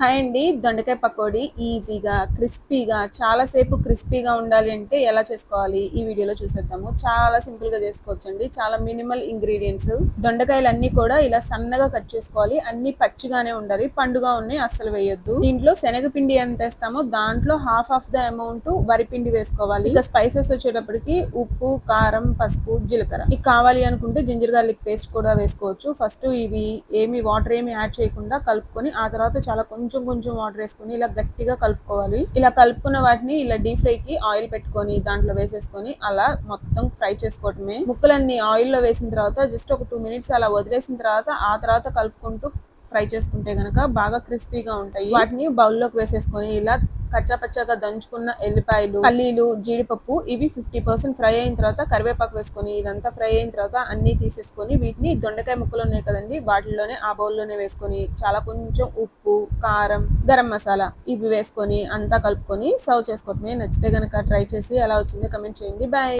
Hi అండి. దొండకాయ పకోడీ ఈజీగా క్రిస్పీగా చాలా సేపు క్రిస్పీగా ఉండాలి అంటే ఎలా చేసుకోవాలి? ఈ వీడియోలో చూసేద్దాము. చాలా సింపుల్గా చేసుకోవచ్చు అండి చాలా మినిమల్ ఇంగ్రీడియంట్స్. దొండకాయలు అన్ని కూడా ఇలా సన్నగా కట్ చేసుకోవాలి. అన్ని పచ్చిగానే ఉండాలి. పండుగా ఉన్నాయి అస్సలు వేయొద్దు. దీంట్లో శనగపిండి ఎంత వేస్తామో దాంట్లో హాఫ్ ఆఫ్ ద అమౌంట్ వరిపిండి వేసుకోవాలి. ఇక స్పైసెస్ వచ్చేటప్పటికి ఉప్పు కారం పసుపు జీలకర్ర. మీకు కావాలి అనుకుంటే జింజర్ గార్లిక్ పేస్ట్ కూడా వేసుకోవచ్చు. ఫస్ట్ ఇవి ఏమి వాటర్ ఏమి యాడ్ చేయకుండా కలుపుకొని ఆ తర్వాత చాలా కొంచెం కొంచెం కొంచెం వాటర్ వేసుకొని ఇలా గట్టిగా కలుపుకోవాలి. ఇలా కలుపుకున్న వాటిని ఇలా డీప్ ఫ్రై కి ఆయిల్ పెట్టుకొని దాంట్లో వేసేసుకొని అలా మొత్తం ఫ్రై చేసుకోవటమే. ముక్కలన్నీ ఆయిల్లో వేసిన తర్వాత జస్ట్ ఒక టూ మినిట్స్ అలా వదిలేసిన తర్వాత ఆ తర్వాత కలుపుకుంటూ ఫ్రై చేసుకుంటే గనక బాగా క్రిస్పీగా ఉంటాయి. వాటిని బౌల్లోకి వేసేసుకొని ఇలా కచ్చా పచ్చాగా దంచుకున్న ఎల్లిపాయలు పల్లీలు జీడిపప్పు ఇవి ఫిఫ్టీ పర్సెంట్ ఫ్రై అయిన తర్వాత కరివేపాకు వేసుకొని ఇదంతా ఫ్రై అయిన తర్వాత అన్ని తీసేసుకొని వీటిని దొండకాయ ముక్కలు ఉన్నాయి కదండి వాటిల్లోనే ఆ బౌల్లోనే వేసుకొని చాలా కొంచెం ఉప్పు కారం గరం మసాలా ఇవి వేసుకొని అంతా కలుపుకొని సర్వ్ చేసుకోవటమే నచ్చితే గనక ట్రై చేసి ఎలా వచ్చిందో కమెంట్ చేయండి. బాయ్